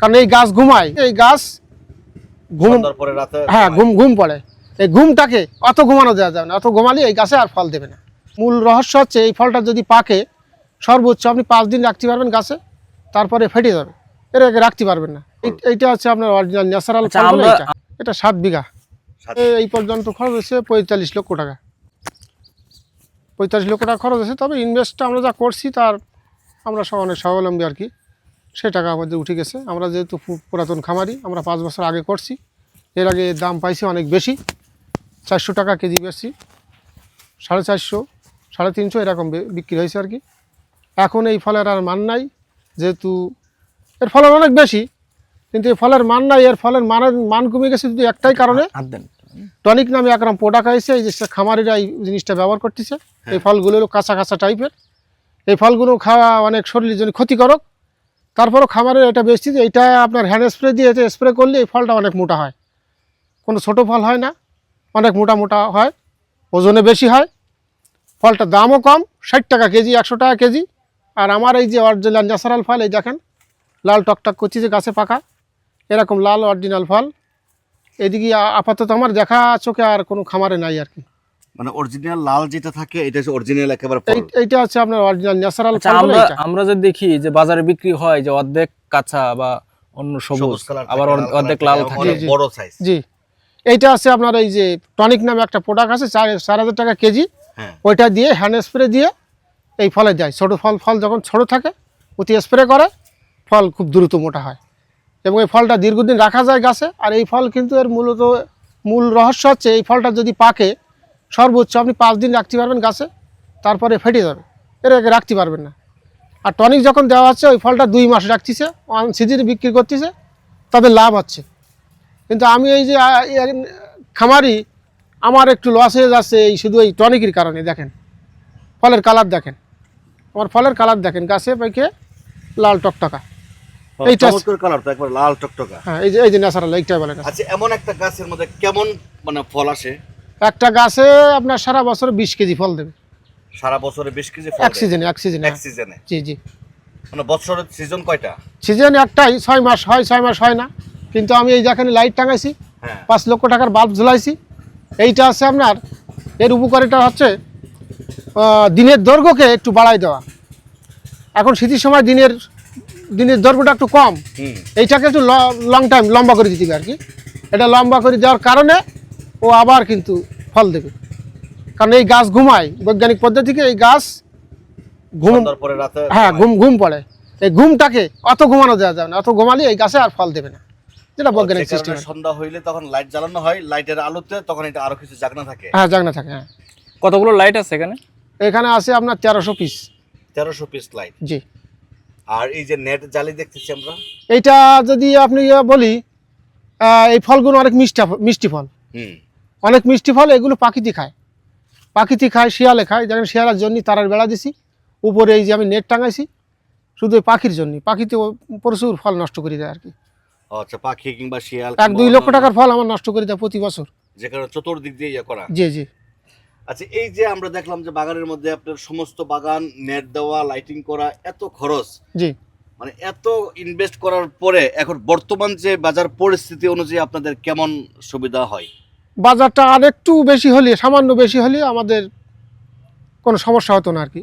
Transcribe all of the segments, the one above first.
কারণ এই গাছ ঘুমায়। এই গাছ ঘুম পরে রাতে হ্যাঁ ঘুম ঘুম পড়ে। এই ঘুমটাকে অত ঘুমানো যাওয়া যাবে না। অত ঘুমালে এই গাছে আর ফল দেবে না। মূল রহস্য হচ্ছে এই ফলটা যদি পাকে সর্বোচ্চ আপনি পাঁচ দিন রাখতে পারবেন গাছে তারপরে ফেটে যাবে। এর আগে রাখতে পারবেন না। এইটা হচ্ছে আপনার অরিজিনাল ন্যাচারাল আচ্ছা, ফল এটা। এটা সাত বিঘা। এই পর্যন্ত খরচ হচ্ছে পঁয়তাল্লিশ লক্ষ টাকা। পঁয়তাল্লিশ লক্ষ টাকা খরচ আছে তবে ইনভেস্টটা আমরা যা করছি তার আমরা অনেক স্বাবলম্বী আর কি। সে টাকা আমাদের উঠে গেছে। আমরা যেহেতু পুরাতন খামারি আমরা পাঁচ বছর আগে করছি। এর আগে দাম পাইছি অনেক বেশি। চারশো টাকা কেজি বেশি। সাড়ে চারশো সাড়ে তিনশো এরকম বিক্রি হয়েছে আর কি। এখন এই ফলের আর মান নাই যেহেতু এর ফলন অনেক বেশি কিন্তু এই ফলের মান নাই এর ফলের মানের মান কমে গেছে শুধু একটাই কারণে। টনিক নামে একরকম প্রোডাক্ট হয়েছে এই যে খামারিরা এই জিনিসটা ব্যবহার করতেছে। এই ফলগুলো কাঁচা কাঁচা টাইপের এই ফলগুলো খাওয়া অনেক শরীরের জন্য ক্ষতিকারক। তারপরও খামারের এটা বেশি যে এইটা আপনার হ্যান্ড স্প্রে দিয়ে স্প্রে করলে এই ফলটা অনেক মোটা হয়। কোনো ছোট ফল হয় না, অনেক মোটা মোটা হয়, ওজনে বেশি হয়। ফলটার দামও কম, ষাট টাকা কেজি, একশো টাকা কেজি। আর আমার এই যে অরিজিনাল ন্যাচারাল ফল, এই দেখেন, লাল টকটক করছি যে গাছে পাকা, এরকম লাল অরিজিনাল ফল। এদিকে আপাতত আমার দেখা চোখে আর কোনো খামারে নাই আর কি। মানে অরিজিনাল লাল যেটা থাকে এটা হচ্ছে অরিজিনাল একেবারে এই- হচ্ছে আপনার অরিজিনাল ন্যাচারাল আচ্ছা আমরা আমরা যদি দেখি যে বাজারে বিক্রি হয় যে অর্ধেক কাঁচা বা অন্য সবুজ আবার অর্ধেক লাল থাকে। বড় সাইজ জি। এইটা আছে আপনার এই যে টনিক নামে একটা প্রোডাক্ট আছে চার চার হাজার টাকা কেজি। হ্যাঁ। ওইটা দিয়ে হ্যান্ড স্প্রে দিয়ে এই ফলে দেয় ছোটো ফল ফল যখন ছোটো থাকে অতি স্প্রে করে ফল খুব দ্রুত মোটা হয়। এবং এই ফলটা দীর্ঘদিন রাখা যায় গাছে আর এই ফল কিন্তু এর মূলত মূল রহস্য হচ্ছে এই ফলটা যদি পাকে সর্বোচ্চ আপনি পাঁচ দিন রাখতে পারবেন গাছে তারপরে ফেটে যাবে। এর আগে রাখতে পারবেন না। আর টনিক যখন দেওয়া হচ্ছে ওই ফলটা দুই মাস রাখতেছে ওয়ান সিজনে বিক্রি করতেছে তাদের লাভ হচ্ছে কিন্তু আমি এই যে খামারি আমার একটু লস হয়ে যাচ্ছে এই শুধু এই টনিকের কারণে দেখেন। ফলের কালার দেখেন। আমার ফলের কালার দেখেন গাছে পাইকে লাল টকটকা। এইটা- কালার তো একবার লাল টকটকা। হ্যাঁ এই যে এই যে ন্যাচারাল এইটাই বলে আচ্ছা এমন একটা গাছের মধ্যে কেমন মানে ফল আসে? একটা গাছে আপনার সারা বছর বিশ কেজি ফল দেবে। সারা বছরে বেশ কিছু ফল এক সিজনে এক সিজনে এক সিজনে জি জি। মানে বছরের সিজন কয়টা? সিজন একটাই ছয় মাস হয় ছয় মাস হয় না। কিন্তু আমি এই যেখানে লাইট টাঙাইছি হ্যাঁ। পাঁচ লক্ষ টাকার বাল্ব ঝুলাইছি। এইটা আছে আপনার এর উপকারিতা হচ্ছে দিনের দৈর্ঘ্যকে একটু বাড়াই দেওয়া। এখন শীতের সময় দিনের দিনের দৈর্ঘ্যটা একটু কম। এইটাকে একটু লং টাইম লম্বা করে দিতে হবে আর কি। এটা লম্বা করে দেওয়ার কারণে ও আবার কিন্তু ফল দেবে। কারণ এই গাছ ঘুমায় বৈজ্ঞানিক পদ্ধতিকে এই গাছ ঘুম হ্যাঁ ঘুম ঘুম পড়ে। এই ঘুমটাকে অত ঘুমানো যাওয়া যাবে না অত ঘুমালে এই গাছে আর ফল দেবে না যেটা বৈজ্ঞানিক সিস্টেম সন্ধ্যা হইলে তখন লাইট জ্বালানো হয় লাইটের আলোতে তখন এটা আরও কিছু জাগনা থাকে। হ্যাঁ জাগনা থাকে হ্যাঁ। কতগুলো লাইট আছে এখানে? এখানে আছে আপনার তেরোশো পিস তেরোশো পিস লাইট জি। আর এই যে নেট জালি দেখতেছি আমরা। এইটা যদি আপনি বলি এই ফলগুলো অনেক মিষ্টি মিষ্টি ফল। হুম। অনেক মিষ্টি ফল এগুলো পাখিতে খায়। পাখিতে খায় শিয়ালে খায়। যেমন শিয়ালের জন্য তারার বেড়া দিছি উপরে এই যে আমি নেট টাঙাইছি শুধু পাখির জন্য পাখিতে প্রচুর ফল নষ্ট করে দেয় আর কি। আচ্ছা পাখি কিংবা শিয়াল এক দুই লক্ষ টাকার ফল আমার নষ্ট করে দেয় প্রতি বছর। যে কারণে চতুর্দিক দিয়ে ইয়ে করা। জি জি। আচ্ছা এই যে আমরা দেখলাম যে বাগানের মধ্যে আপনার সমস্ত বাগান নেট দেওয়া লাইটিং করা এত খরচ। জি। মানে এত ইনভেস্ট করার পরে এখন বর্তমান যে বাজার পরিস্থিতি অনুযায়ী আপনাদের কেমন সুবিধা হয়? বাজারটা আর একটু বেশি হলে সামান্য বেশি হলে আমাদের কোনো সমস্যা হতো না আর কি।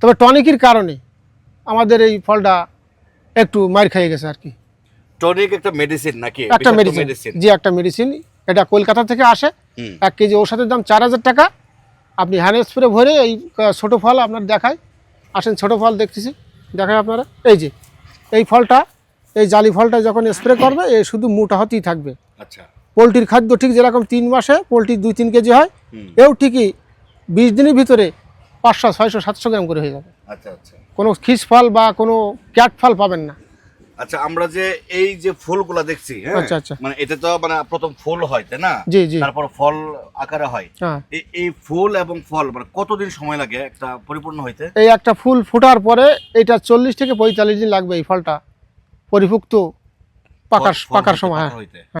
তবে টনিকের কারণে আমাদের এই ফলটা একটু মার খেয়ে গেছে আর কি। টনিক একটা মেডিসিন নাকি? একটা মেডিসিন জি একটা মেডিসিন এটা কলকাতা থেকে আসে। এক কেজি ওষুধের দাম চার হাজার টাকা। আপনি হ্যান্ড স্প্রে ভরে এই ছোটো ফল আপনার দেখায় আসেন ছোটো ফল দেখতেছি। দেখায় আপনারা। এই যে এই ফলটা এই জালি ফলটা যখন স্প্রে করবে এ শুধু মোটা হতেই থাকবে। আচ্ছা। পোলট্রির খাদ্য ঠিক যেরকম তিন মাসে পোলট্রি দুই তিন কেজি হয় এও ঠিকই বিশ দিনের ভিতরে পাঁচশো ছয়শো সাতশো গ্রাম করে হয়ে যাবে। আচ্ছা আচ্ছা। কোনো খিস ফল বা কোনো ক্যাট ফল পাবেন না। আচ্ছা আমরা যে এই যে ফুলগুলা দেখছি হ্যাঁ আচ্ছা, আচ্ছা। মানে এটা তো মানে প্রথম ফুল হয় তাই না? জি, জি। তারপর ফল আকারে হয়। হ্যাঁ। এই- ফুল এবং ফল মানে কতদিন সময় লাগে একটা পরিপূর্ণ হইতে? এই একটা ফুল ফোটার পরে এটা চল্লিশ থেকে পঁয়তাল্লিশ দিন লাগবে এই ফলটা পরিপুক্ত পাকার পাকার সময় হ্যাঁ। হইতে।